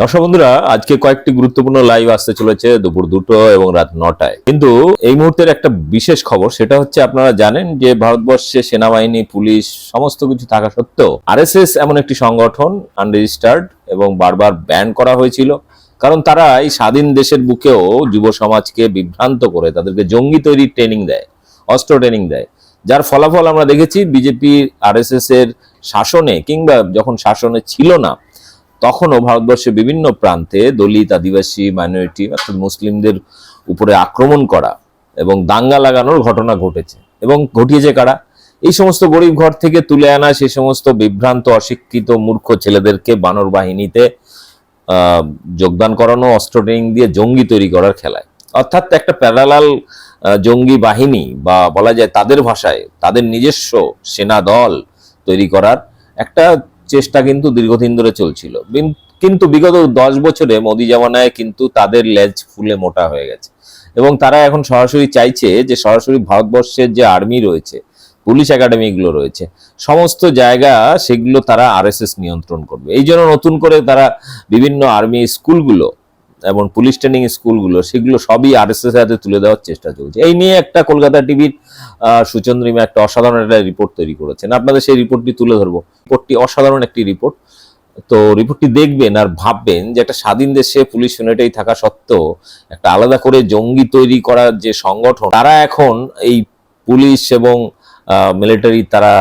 দর্শক বন্ধুরা, আজকে কয়েকটি গুরুত্বপূর্ণ লাইভ আসতে চলেছে দুপুর দুটো এবং রাত নটায়। কিন্তু এই মুহূর্তের একটা বিশেষ খবর, সেটা হচ্ছে আপনারা জানেন যে ভারতবর্ষে সেনাবাহিনী, পুলিশ সমস্ত কিছু থাকা সত্ত্বেও আরএসএস এমন একটি সংগঠন আনরেজিস্টার্ড এবং বারবার ব্যান করা হয়েছিল। কারণ তারা এই স্বাধীন দেশের বুকেও যুব সমাজকে বিভ্রান্ত করে, তাদেরকে জঙ্গি তৈরির ট্রেনিং দেয়, অস্ত্র ট্রেনিং দেয়। যার ফলাফল আমরা দেখেছি বিজেপি আরএসএস এর শাসনে, কিংবা যখন শাসনে ছিল না তখনও ভারতবর্ষের বিভিন্ন প্রান্তে দলিত, আদিবাসী মাইনরিটি অর্থাৎ মুসলিমদের উপরে আক্রমণ করা এবং দাঙ্গা লাগানোর ঘটনা ঘটেছে। এবং ঘটিয়েছে কারা? এই সমস্ত গরিব ঘর থেকে তুলে আনা সেই সমস্ত বিভ্রান্ত, অশিক্ষিত, মূর্খ ছেলেদেরকে বানর বাহিনীতে যোগদান করানো, অস্ত্র ট্রেনিং দিয়ে জঙ্গি তৈরি করার খেলায়। অর্থাৎ একটা প্যারালাল জঙ্গি বাহিনী বা বলা যায় তাদের ভাষায় তাদের নিজস্ব সেনা দল তৈরি করার একটা চেষ্টা কিন্তু দীর্ঘদিন ধরে চলছিল। কিন্তু বিগত দশ বছরে মোদি জামানায় কিন্তু তাদের লেজ ফুলে মোটা হয়ে গেছে। এবং তারা এখন সরাসরি চাইছে যে সরাসরি ভারতবর্ষের যে আর্মি রয়েছে, পুলিশ একাডেমিগুলো রয়েছে, সমস্ত জায়গা সেগুলো তারা আরএসএস নিয়ন্ত্রণ করবে। এই জন্য নতুন করে তারা বিভিন্ন আর্মি স্কুলগুলো এবং পুলিশ ট্রেনিং স্কুলগুলো, সেগুলো সবই আরএসএস হাতে তুলে দেওয়ার চেষ্টা চলছে। এই নিয়ে একটা কলকাতা টিভির সুচন্দ্রিমা একটা অসাধারণ একটা রিপোর্ট তৈরি করেছেন। আপনাদের সেই রিপোর্টটি তুলে ধরবো। রিপোর্টটি অসাধারণ একটি রিপোর্ট তো রিপোর্টটি দেখবেন আর ভাববেন যে একটা স্বাধীন দেশে পুলিশ ইউনিটেই থাকা সত্ত্বেও একটা আলাদা করে জঙ্গি তৈরি করার যে সংগঠন, তারা এখন এই পুলিশ এবং মিলিটারি তারা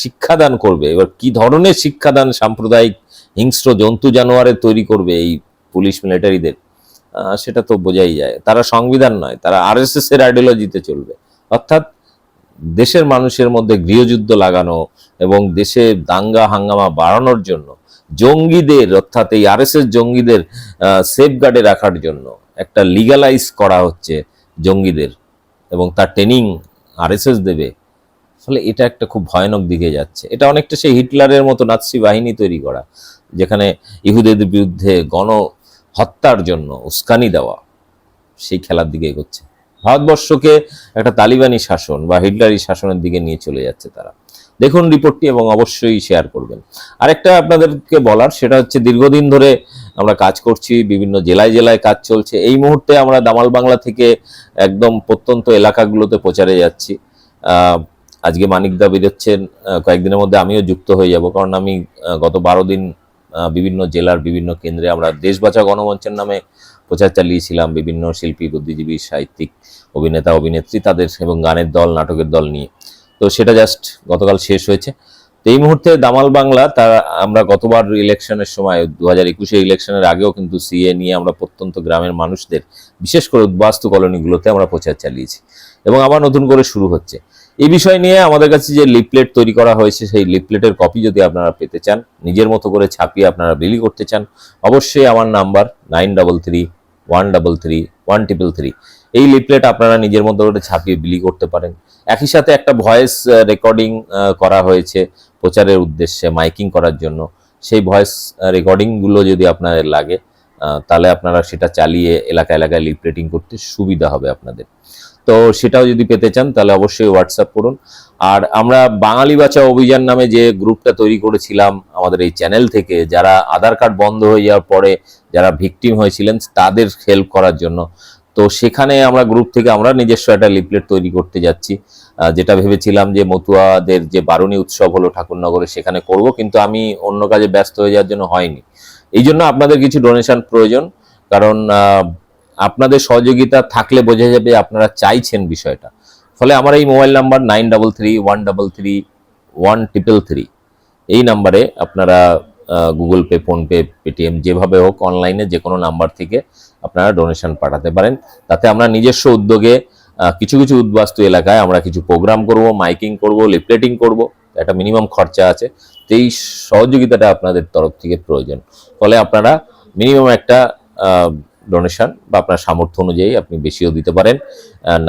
শিক্ষাদান করবে। এবার কি ধরনের শিক্ষাদান সাম্প্রদায়িক হিংস্র জন্তু জানোয়ারের তৈরি করবে এই পুলিশ মিলিটারিদের সেটা তো বোঝাই যায়। তারা সংবিধান নয়, তারা আর এস আরএসএস এর আইডিওলজিতে চলবে। অর্থাৎ দেশের মানুষের মধ্যে গৃহযুদ্ধ লাগানো এবং দেশে দাঙ্গা হাঙ্গামা বাড়ানোর জন্য, জঙ্গিদের, অর্থাৎ এই আরএসএস জঙ্গিদের সেফ গার্ডে রাখার জন্য একটা লিগালাইজ করা হচ্ছে জঙ্গিদের এবং তার ট্রেনিং আরএসএস দেবে। ফলে এটা একটা খুব ভয়ানক দিকে যাচ্ছে। এটা অনেকটা সেই হিটলারের মতো নাৎসি বাহিনী তৈরি করা, যেখানে ইহুদের বিরুদ্ধে গণ হত্যার জন্য উস্কানি দেওয়া, সেই খেলার দিকে এগোচ্ছে। ভারতবর্ষকে একটা তালিবানি শাসন বা হিটলারি শাসনের দিকে নিয়ে চলে যাচ্ছে তারা। দেখুন রিপোর্টটি এবং অবশ্যই শেয়ার করবেন। আরেকটা আপনাদেরকে বলার, সেটা হচ্ছে দীর্ঘদিন ধরে আমরা কাজ করছি, বিভিন্ন জেলায় জেলায় কাজ চলছে। এই মুহূর্তে আমরা দামাল বাংলা থেকে একদম প্রত্যন্ত এলাকাগুলোতে প্রচারে যাচ্ছি। আজকে মানিকদা বেরোচ্ছেন কয়েকদিনের মধ্যে আমিও যুক্ত হয়ে যাব, কারণ আমি গত বারো দিন বিভিন্ন জেলার বিভিন্ন কেন্দ্রে আমরা দেশ বাঁচা গণমঞ্চের নামে প্রচার চালিয়েছিলাম, বিভিন্ন শিল্পী, বুদ্ধিজীবী, সাহিত্যিক, অভিনেতা, অভিনেত্রী তাদের এবং গানের দল, নাটকের দল নিয়ে। তো সেটা জাস্ট গতকাল শেষ হয়েছে। তো এই মুহূর্তে দামাল বাংলা তার আমরা গতবার ইলেকশনের সময় দু হাজার একুশে ইলেকশনের আগেও কিন্তু সিএ নিয়ে আমরা প্রত্যন্ত গ্রামের মানুষদের, বিশেষ করে উদ্বাস্তু কলোনিগুলোতে আমরা প্রচার চালিয়েছি। এবং আবার নতুন করে শুরু হচ্ছে। এই বিষয় নিয়ে আমাদের কাছে যে লিপলেট তৈরি করা হয়েছে, সেই লিপলেটের কপি যদি আপনারা পেতে চান, নিজের মতো করে ছাপিয়ে আপনারা বিলি করতে চান, অবশ্যই আমার number nine double three one double three one triple three এই লিপলেট আপনারা নিজের মতো করে ছাপিয়ে বিলি করতে পারেন। একই সাথে একটা ভয়েস রেকর্ডিং করা হয়েছে প্রচারের উদ্দেশ্যে মাইকিং করার জন্য। সেই ভয়েস রেকর্ডিংগুলো যদি আপনাদের লাগে তাহলে আপনারা সেটা চালিয়ে এলাকা এলাকায় লিপলেটিং করতে সুবিধা হবে আপনাদের। তো সেটাও যদি পেতে চান, তাহলে অবশ্যই হোয়াটসঅ্যাপ করুন। আর আমরা বাঙালি বাঁচা অভিযান নামে যে গ্রুপটা তৈরি করেছিলাম আমাদের এই চ্যানেল থেকে, যারা আধার কার্ড বন্ধ হয়ে যাওয়ার পরে যারা ভিকটিম হয়েছিলেন, তাদের হেল্প করার জন্য। তো সেখানে আমরা গ্রুপ থেকে আমরা নিজস্ব একটা লিপলেট তৈরি করতে যাচ্ছি। যেটা ভেবেছিলাম যে মতুয়াদের যে বারুণী উৎসব হলো ঠাকুরনগরে, সেখানে করব, কিন্তু আমি অন্য কাজে ব্যস্ত হয়ে যাওয়ার জন্য হয়নি। এই জন্য আপনাদের কিছু ডোনেশন প্রয়োজন, কারণ আপনাদের সহযোগিতা থাকলে বোঝা যাবে আপনারা চাইছেন বিষয়টা। ফলে আমার এই mobile number nine double three, one double three, one triple three. এই নাম্বারে আপনারা গুগল পে ফোনপে পেটিএম যেভাবে হোক, অনলাইনে যে কোনো নাম্বার থেকে আপনারা ডোনেশন পাঠাতে পারেন। তাতে আমরা নিজস্ব উদ্যোগে কিছু কিছু উদ্বাস্তু এলাকায় আমরা কিছু প্রোগ্রাম করব, মাইকিং করব, লিফলেটিং করব, একটা মিনিমাম খরচা আছে। তো এই সহযোগিতাটা আপনাদের তরফ থেকে প্রয়োজন। ফলে আপনারা মিনিমাম একটা ডোনেশন বা আপনার সামর্থ্য অনুযায়ী আপনি বেশিও দিতে পারেন।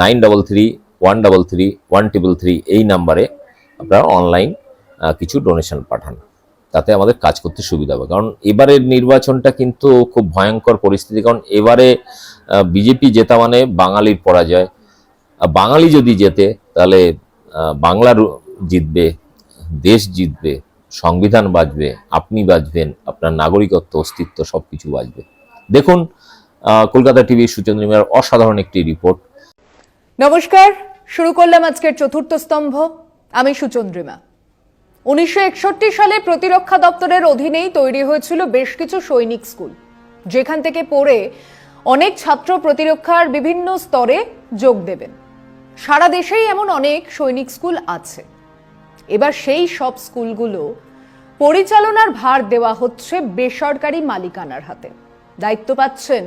Nine double three one double three one triple three এই নাম্বারে আপনারা অনলাইন কিছু ডোনেশন পাঠান। তাতে আমাদের কাজ করতে সুবিধা হবে। কারণ এবারের নির্বাচনটা কিন্তু খুব ভয়ঙ্কর পরিস্থিতি। কারণ এবারে বিজেপি জেতা মানে বাঙালির পরাজয়। বাঙালি যদি জেতে, তাহলে বাংলার জিতবে, দেশ জিতবে, সংবিধান বাঁচবে আপনি বাঁচবেন আপনার নাগরিকত্ব, অস্তিত্ব সবকিছু বাঁচবে দেখুন কলকাতা টিভির সুচন্দ্রিমার অসাধারণ একটি রিপোর্ট। নমস্কার, শুরু করলাম আজকের চতুর্থ স্তম্ভ। আমি সুচন্দ্রিমা উনিশশো একষট্টি সালে প্রতিরক্ষা দপ্তরের অধীনেই তৈরি হয়েছিল বেশ কিছু সৈনিক স্কুল, যেখান থেকে পড়ে অনেক ছাত্র প্রতিরক্ষার বিভিন্ন স্তরে যোগ দেবেন। সারা দেশেই এমন অনেক সৈনিক স্কুল আছে। এবার সেই সব স্কুলগুলো পরিচালনার ভার দেওয়া হচ্ছে বেসরকারি মালিকানার হাতে। দায়িত্ব পাচ্ছেন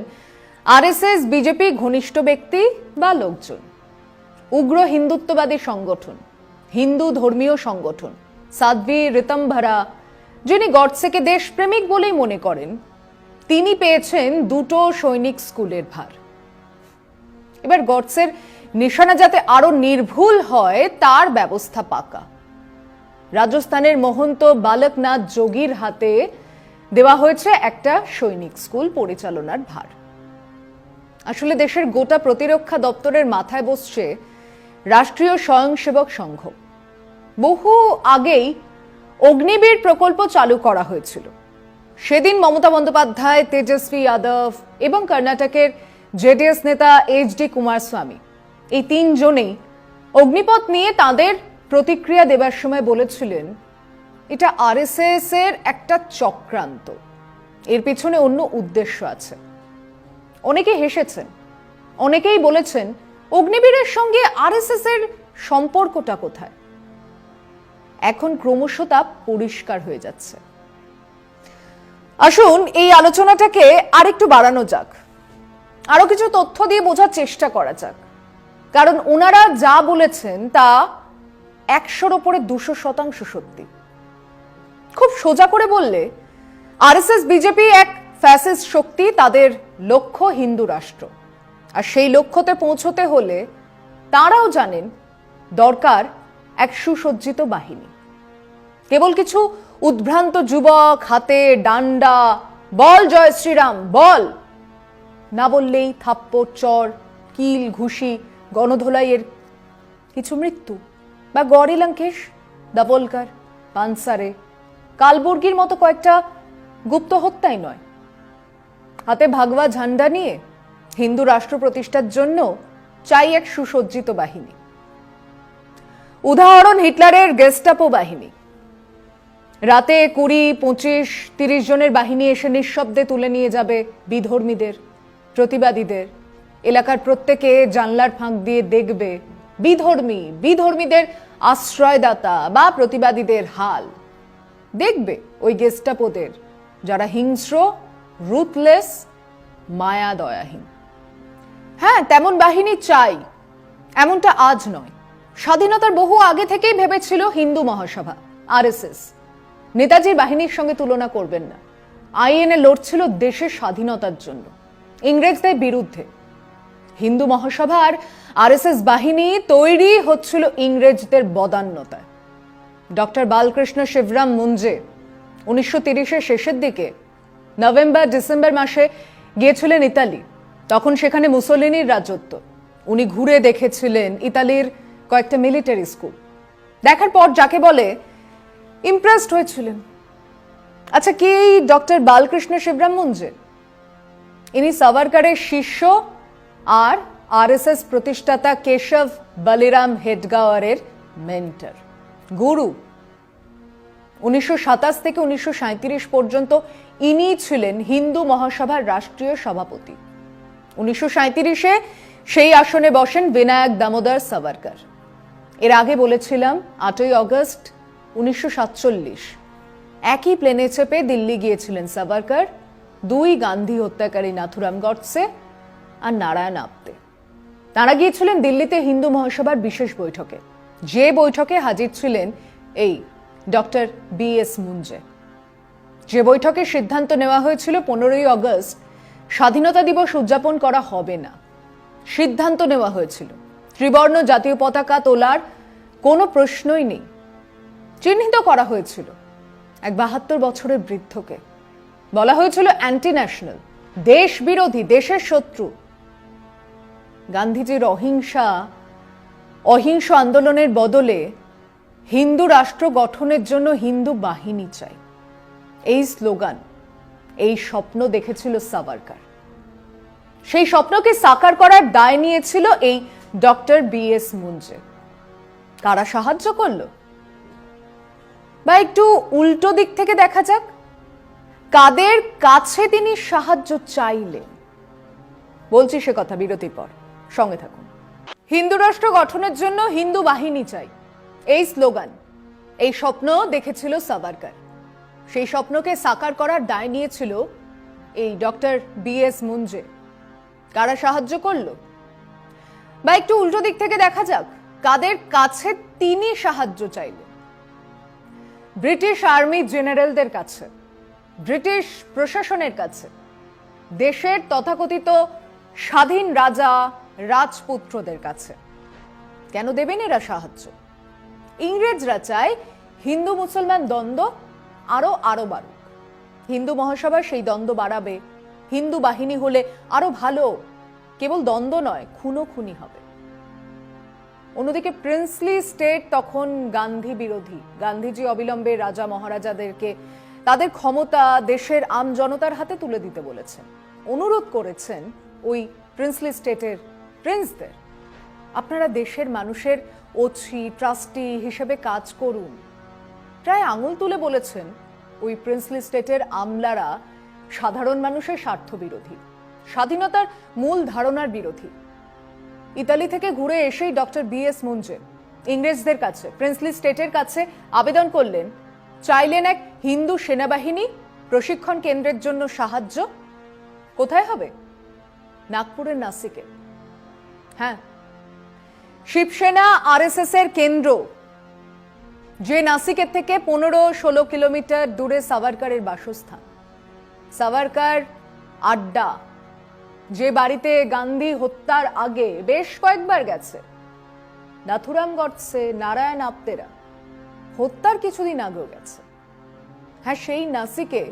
আরএসএস, বিজেপি, ঘনিষ্ঠ ব্যক্তি বা লোকজন। উগ্র হিন্দুত্ববাদী সংগঠন, হিন্দু ধর্মীয় সংগঠন, সাধ্বী রিতম্ভরা যিনি গডসেকে দেশপ্রেমিক বলেই মনে করেন, তিনি পেয়েছেন দুটো সৈনিক স্কুলের ভার। এবার গডসের নিশানা যাতে আরও নির্ভুল হয়, তার ব্যবস্থা পাকা। রাজস্থানের মহন্ত বালকনাথ যোগীর হাতে দেওয়া হয়েছে একটা সৈনিক স্কুল পরিচালনার ভার। আসলে দেশের গোটা প্রতিরক্ষা দপ্তরের মাথায় বসছে রাষ্ট্রীয় স্বয়ংসেবক সংঘ। বহু আগেই অগ্নিবীর প্রকল্প চালু করা হয়েছিল। সেদিন মমতা বন্দ্যোপাধ্যায়, তেজস্বী যাদব এবং কর্ণাটকের জেডিএস নেতা এইচ ডি কুমারস্বামী এই তিনজনেই অগ্নিপথ নিয়ে তাদের প্রতিক্রিয়া দেবার সময় বলেছিলেন, এটা আরএসএস এর একটা চক্রান্ত। এর পিছনে অন্য উদ্দেশ্য আছে। অনেকে হেসেছেন, অনেকেই বলেছেন অগ্নিবীরের সঙ্গে আরএসএস এর সম্পর্কটা কোথায়? এখন ক্রমশ তা পরিষ্কার হয়ে যাচ্ছে। আসুন এই আলোচনাটাকে আরেকটু বাড়ানো যাক। আরও কিছু তথ্য দিয়ে বোঝার চেষ্টা করা যাক। কারণ ওনারা যা বলেছেন তা একশোর ওপরে দুশো শতাংশ সত্যি। খুব সোজা করে বললে, আরএসএস, বিজেপি এক ফ্যাসিস্ট শক্তি তাদের লক্ষ্য হিন্দু রাষ্ট্র। আর সেই লক্ষ্যতে পৌঁছতে হলে তারাও জানেন দরকার এক সুসজ্জিত বাহিনী। কেবল কিছু উদ্ভ্রান্ত যুবক, হাতে ডান্ডা, বল জয় শ্রীরাম, বল। না বললেই থাপ্পড়, চর, কিল, ঘুষি, গণধোলাইয়ের কিছু মৃত্যু বা গৌরী লঙ্কেশ দাভোলকার পানসারে, কালবুর্গির মতো কয়েকটা গুপ্ত হত্যাই নয়। হাতে ভাগবা ঝান্ডা নিয়ে হিন্দু রাষ্ট্র প্রতিষ্ঠার জন্য চাই এক সুসজ্জিত বাহিনী। উদাহরণ, হিটলারের গেস্টাপো বাহিনী। রাতে কুড়ি, পঁচিশ, তিরিশ জনের বাহিনী এসে নিঃশব্দে তুলে নিয়ে যাবে বিধর্মীদের, প্রতিবাদীদের। এলাকার প্রত্যেকে জানলার ফাঁক দিয়ে দেখবে বিধর্মী, বিধর্মীদের আশ্রয়দাতা বা প্রতিবাদীদের হাল। দেখবে ওই গেস্টাপোদের, যারা হিংস্র রুথলেস মায়া দয়াহীন হ্যাঁ তেমন বাহিনী চাই, এমনটা আজ নয়। স্বাধীনতার বহু আগে থেকেই ভেবেছিল হিন্দু মহাসভা, আরএসএস। নেতাজির বাহিনীর সঙ্গে তুলনা করবেন না। আইএনএ লড়ছিল দেশের স্বাধীনতার জন্য, ইংরেজদের বিরুদ্ধে। হিন্দু মহাসভার আরএসএস বাহিনী তৈরি হচ্ছিল ইংরেজদের বদান্যতায়। ডক্টর বালকৃষ্ণ শিবরাম মুঞ্জে উনিশশো তিরিশের শেষের দিকে নভেম্বর, ডিসেম্বর মাসে গিয়েছিলেন ইতালি। তখন সেখানে মুসলিনির রাজত্ব। উনি ঘুরে দেখেছিলেন ইতালির কয়েকটা মিলিটারি স্কুল দেখার পর যাকে বলে ইমপ্রেসড হয়েছিলেন। আচ্ছা কে এই ডক্টর বালকৃষ্ণ শিবরাম মুঞ্জে ইনি সাভারকারের শিষ্য আর আরএসএস প্রতিষ্ঠাতা কেশব বলিরাম হেডগাওয়ারের মেন্টর গুরু। উনিশশো সাতাশ থেকে উনিশশো সাঁইত্রিশ পর্যন্ত ইনি ছিলেন হিন্দু মহাসভার রাষ্ট্রীয় সভাপতি। উনিশশো সাঁত্রিশে সেই আসনে বসেন বিনায়ক দামোদর সাভারকার। এর আগে বলেছিলাম, আটই অগস্ট উনিশশো সাতচল্লিশ। একই প্লেনে চেপে দিল্লি গিয়েছিলেন সাভারকার, দুই গান্ধী হত্যাকারী নাথুরাম গডসে আর নারায়ণ আপ্তে। তারা গিয়েছিলেন দিল্লিতে হিন্দু মহাসভার বিশেষ বৈঠকে। যে বৈঠকে হাজির ছিলেন এই ডক্টর বি এস মুঞ্জে। যে বৈঠকে সিদ্ধান্ত নেওয়া হয়েছিল পনেরোই অগস্ট, স্বাধীনতা দিবস উদযাপন করা হবে না। সিদ্ধান্ত নেওয়া হয়েছিল। ত্রিবর্ণ জাতীয় পতাকা তোলার কোনো প্রশ্নই নেই। চিহ্নিত করা হয়েছিল এক বাহাত্তর বছরের বৃদ্ধকে। বলা হয়েছিল অ্যান্টি ন্যাশনাল দেশ বিরোধী দেশের শত্রু। গান্ধীজির অহিংসা, অহিংস আন্দোলনের বদলে হিন্দু রাষ্ট্র গঠনের জন্য হিন্দু বাহিনী চাই। এই স্লোগান, এই স্বপ্ন দেখেছিল সাভারকার। সেই স্বপ্নকে সাকার করার দায় নিয়েছিল এই ডক্টর বি এস মুঞ্জে। কারা সাহায্য করল? বা একটু উল্টো দিক থেকে দেখা যাক। কাদের কাছে তিনি সাহায্য চাইলেন? বলছি সে কথা বিরতির পর। সঙ্গে থাকুন। হিন্দু রাষ্ট্র গঠনের জন্য হিন্দু বাহিনী চাই। এই স্লোগান, এই স্বপ্ন দেখেছিল সাভারকার। সেই স্বপ্নকে সাকার করার দায় নিয়েছিল এই ডক্টর বি এস মুঞ্জে। কারা সাহায্য করল? বা একটু উল্টো দিক থেকে দেখা যাক, কাদের কাছে তিনি সাহায্য চাইলেন ব্রিটিশ আর্মি জেনারেলদের কাছে, ব্রিটিশ প্রশাসনের কাছে, দেশের তথাকথিত স্বাধীন রাজা রাজপুত্রদের কাছে। কেন দেবেন এরা সাহায্য? ইংরেজরা চায় হিন্দু মুসলমান দ্বন্দ্ব আরও আরও বাড়ুক। হিন্দু মহাসভা সেই দ্বন্দ্ব বাড়াবে, হিন্দু বাহিনী হলে আরও ভালো। কেবল দ্বন্দ্ব নয় খুনো খুনি হবে। অন্যদিকে প্রিন্সলি স্টেট তখন গান্ধী বিরোধী। গান্ধীজি অবিলম্বে রাজা মহারাজাদেরকে তাদের ক্ষমতা দেশের আম জনতার হাতে তুলে দিতে বলেছেন। অনুরোধ করেছেন ওই প্রিন্সলি স্টেটের প্রিন্সদের, আপনারা দেশের মানুষের ওছি ট্রাস্টি হিসেবে কাজ করুন প্রায় আঙুল তুলে বলেছেন, ওই প্রিন্সলি স্টেটের আমলারা সাধারণ মানুষের স্বার্থ বিরোধী স্বাধীনতার মূল ধারণার বিরোধী। ইতালি থেকে ঘুরে এসেই ডক্টর বি এস মুঞ্জে ইংরেজদের কাছে, প্রিন্সলি স্টেটের কাছে আবেদন করলেন, চাইলেন এক হিন্দু সেনাবাহিনী প্রশিক্ষণ কেন্দ্রের জন্য সাহায্য। কোথায় হবে? নাগপুরের নাসিকে। হ্যাঁ। শিবসেনা আরএসএস এর কেন্দ্র যে নাসিকের থেকে পনেরো ষোলো কিলোমিটার দূরে সাভারকারের বাসস্থান। সাভারকার আড্ডা, যে বাড়িতে গান্ধী হত্যার আগে বেশ কয়েকবার গেছে। নাথুরাম গডসে নারায়ণ আপ্তেরা। হত্যার কিছুদিন আগেও গেছে। হ্যাঁ সেই নাসিকে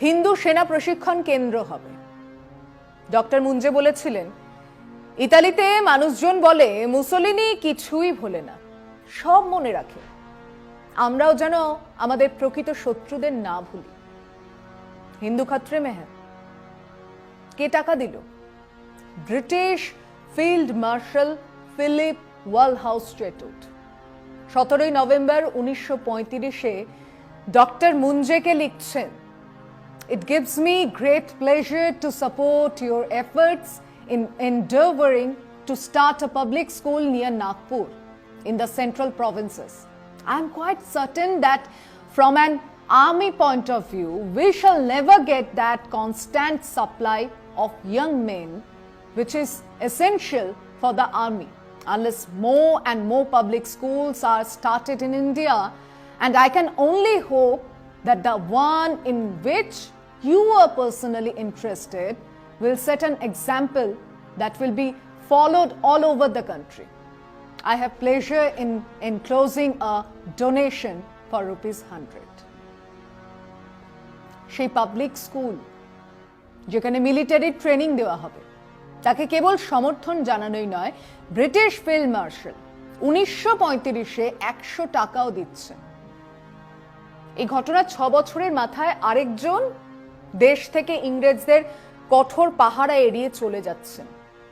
হিন্দু সেনা প্রশিক্ষণ কেন্দ্র হবে। ডক্টর মুঞ্জে বলেছিলেন, ইতালিতে মানুষজন বলে, মুসলিনি কিছুই ভোলে না, সব মনে রাখে। আমরাও যেন আমাদের প্রকৃত শত্রুদের না ভুলি। হিন্দু খাত্রে মেহের, কে টাকা দিল? British field marshal Philip Walhouse Chetwode সতেরোই নভেম্বর উনিশশো পঁয়ত্রিশে ডক্টর মুঞ্জেকে লিখছেন it gives me great pleasure to support your efforts in endeavouring to start a public school near Nagpur in the central provinces I am quite certain that from an army point of view, we shall never get that constant supply of young men which is essential for the army unless more and more public schools are started in India. And I can only hope that the one in which you are personally interested will set an example that will be followed all over the country. I have pleasure in enclosing a donation for rupees 100. সেই public school যেখানে military training দেওয়া হবে, তাকে কেবল সমর্থন জানানোই নয় British field martial উনিশশো পঁয়ত্রিশে একশো টাকাও দিচ্ছেন। এই ঘটনা ছ বছরের মাথায় আরেকজন দেশ থেকে ইংরেজদের কঠোর পাহারা এড়িয়ে চলে যাচ্ছেন।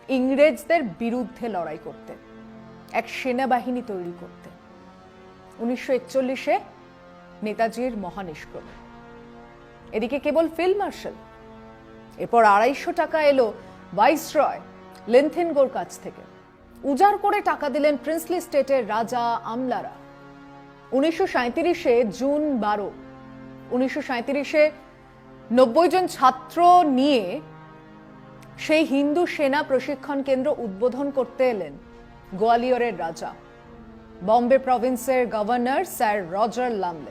ইংরেজদের বিরুদ্ধে লড়াই করতে। এক সেনাবাহিনী তৈরি করতে। উনিশশো একচল্লিশে নেতাজির মহানিষ্ক্রম এদিকে কেবল ফিল্ড মার্শাল। এরপর আড়াইশো টাকা এলো ভাইসরয় লেন্থেনগোর কাছ থেকে। উজাড় করে টাকা দিলেন প্রিন্সলি স্টেটের রাজা আমলারা। উনিশশো সাঁত্রিশে জুন বারো। উনিশশো সাঁত্রিশে নব্বই জন ছাত্র নিয়ে সেই হিন্দু সেনা প্রশিক্ষণ কেন্দ্র উদ্বোধন করতে এলেন গোয়ালিয়রের রাজা। Bombay প্রভিন্সের governor sir Roger Lumley.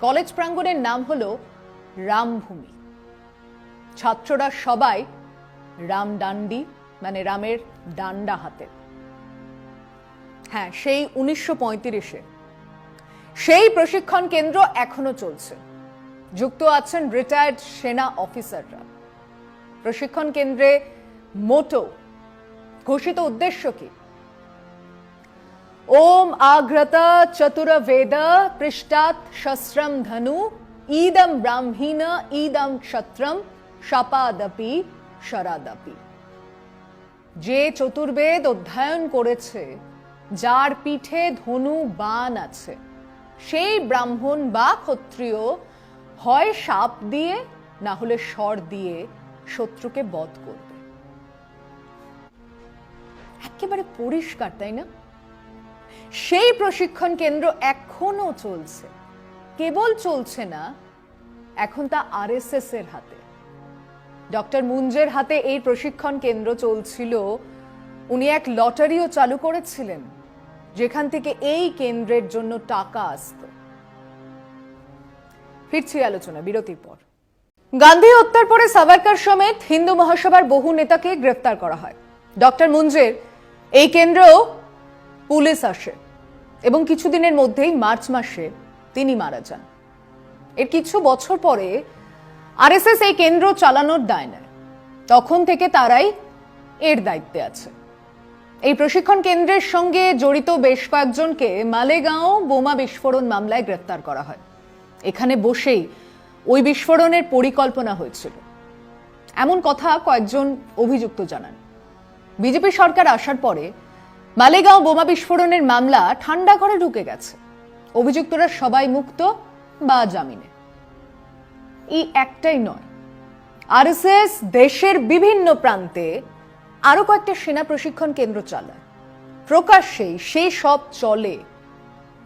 College প্রাঙ্গণের নাম হল রামভূমি। ছাত্ররা সবাই রাম ডান্ডি মানে রামের ডান্ডা হাতে। হ্যাঁ সেই উনিশশো পঁয়ত্রিশে। সেই প্রশিক্ষণ কেন্দ্র এখনও চলছে। যুক্ত আছেন রিটায়ার্ড সেনা অফিসাররা প্রশিক্ষণ কেন্দ্রে মোটো ঘোষিত উদ্দেশ্য কি? আঘ্রত চতুর বেদ পৃষ্টাৎ শস্ত্রম ধনু ঈদম ব্রাহ্মীণ ঈদম ক্ষত্রম শাপাদপি শরাদপি যে চতুর্বেদ অধ্যয়ন করেছে, যার পিঠে ধনু বান আছে, সেই ব্রাহ্মণ বা ক্ষত্রিয় হয় সাপ দিয়ে, না হলে স্বর দিয়ে শত্রুকে বধ করবে। একেবারে পরিষ্কার, তাই না? সেই প্রশিক্ষণ কেন্দ্র এখনও চলছে। কেবল চলছে না, এখন তা আরএসএস এর হাতে। ডক্টর মুঞ্জের হাতে এই প্রশিক্ষণ কেন্দ্র চলছিল। উনি এক লটারিও চালু করেছিলেন, যেখান থেকে এই কেন্দ্রের জন্য টাকা আসতো। ফিরছি আলোচনা, বিরতির পর। গান্ধী হত্যার পরে সাভারকার সমেত হিন্দু মহাসভার বহু নেতাকে গ্রেফতার করা হয়। ডক্টর মুঞ্জের, এই কেন্দ্রেও পুলিশ আসে। এবং কিছুদিনের মধ্যেই মার্চ মাসে তিনি মারা যান। এর কিছু বছর পরে আরএসএস এই কেন্দ্র চালানোর দায় নেয়। তখন থেকে তারাই এর দায়িত্বে আছে। এই প্রশিক্ষণ কেন্দ্রের সঙ্গে জড়িত বেশ কয়েকজনকে মালেগাঁও বোমা বিস্ফোরণ মামলায় গ্রেফতার করা হয়। এখানে বসেই ওই বিস্ফোরণের পরিকল্পনা হয়েছিল। এমন কথা কয়েকজন অভিযুক্ত জানান। বিজেপি সরকার আসার পরে মালেগাঁও বোমা বিস্ফোরণের মামলা ঠান্ডা ঘরে ঢুকে গেছে। অভিযুক্তরা সবাই মুক্ত বা জামিনে। এই একটাই নয়। আরএসএস দেশের বিভিন্ন প্রান্তে আরও কয়েকটা সেনা প্রশিক্ষণ কেন্দ্র চালায়। প্রকাশ্যেই সেই সব চলে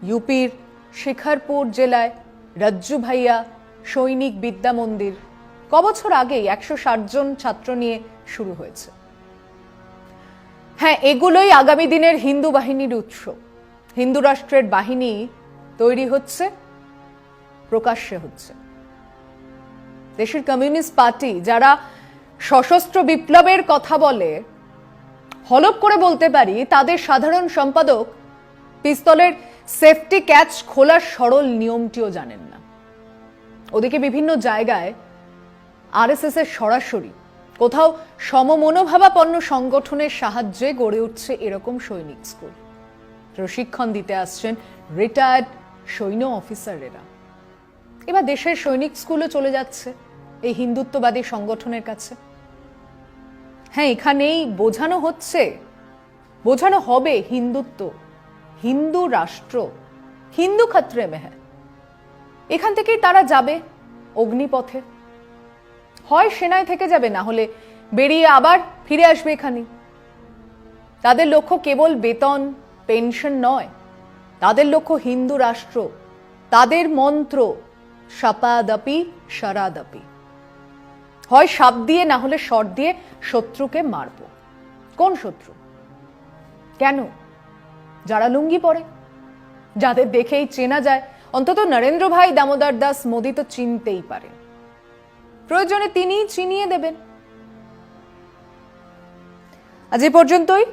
ইউপির শেখারপুর জেলায় রাজ্জু ভাইয়া, সৈনিক বিদ্যা মন্দির। কবছর আগেই একশো জন ছাত্র নিয়ে শুরু হয়েছে। হ্যাঁ এগুলোই আগামী দিনের হিন্দু বাহিনীর উৎস। হিন্দু রাষ্ট্রের বাহিনী তৈরি হচ্ছে, প্রকাশ্যে হচ্ছে। দেশের কমিউনিস্ট পার্টি যারা সশস্ত্র বিপ্লবের কথা বলে, হলপ করে বলতে পারি, তাদের সাধারণ সম্পাদক পিস্তলের সেফটি ক্যাচ খোলার সরল নিয়মটিও জানেন না। ওদিকে বিভিন্ন জায়গায় আরএসএস এর সরাসরি কোথাও সমমনোভাবাপন্ন সংগঠনের সাহায্যে গড়ে উঠছে এরকম সৈনিক স্কুল। প্রশিক্ষণ দিতে আসছেন রিটায়ার্ড সৈন্য অফিসারেরা। এবার দেশের সৈনিক স্কুলও চলে যাচ্ছে এই হিন্দুত্ববাদী সংগঠনের কাছে। হ্যাঁ এখানেই বোঝানো হচ্ছে, বোঝানো হবে হিন্দুত্ব, হিন্দু রাষ্ট্র, হিন্দু ক্ষত্রে মেহে। এখান থেকেই তারা যাবে অগ্নিপথে। হয় সেনায় থেকে যাবে, না হলে বেরিয়ে আবার ফিরে আসবে এখানে। তাদের লক্ষ্য কেবল বেতন, পেনশন নয়, তাদের লক্ষ্য হিন্দু রাষ্ট্র, তাদের মন্ত্র, সাপাদাপি, সারাদাপি। হয় সাপ দিয়ে, না হলে শট দিয়ে শত্রুকে মারব। কোন শত্রু? কেন? যারা লুঙ্গি পরে, যাদের দেখেই চেনা যায়, অন্তত নরেন্দ্র ভাই দামোদর দাস মোদি তো চিনতেই পারে প্রয়োজনে তিনিই চিনিয়ে দেবেন। আজ এ পর্যন্তই।